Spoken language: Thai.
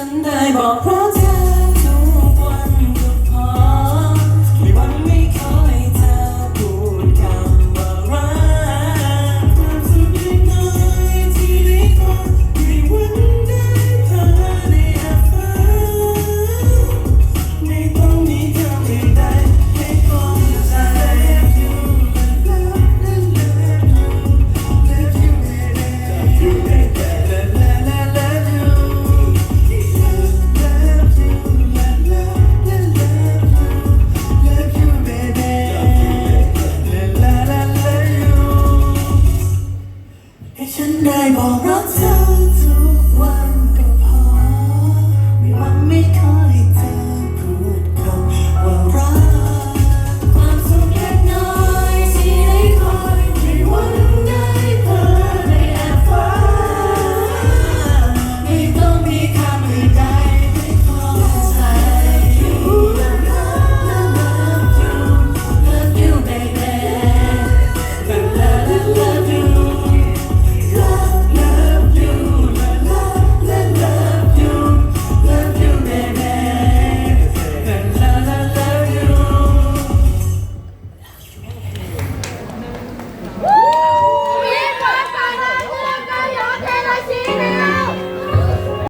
ฉันได้บอกเพราะ will tell.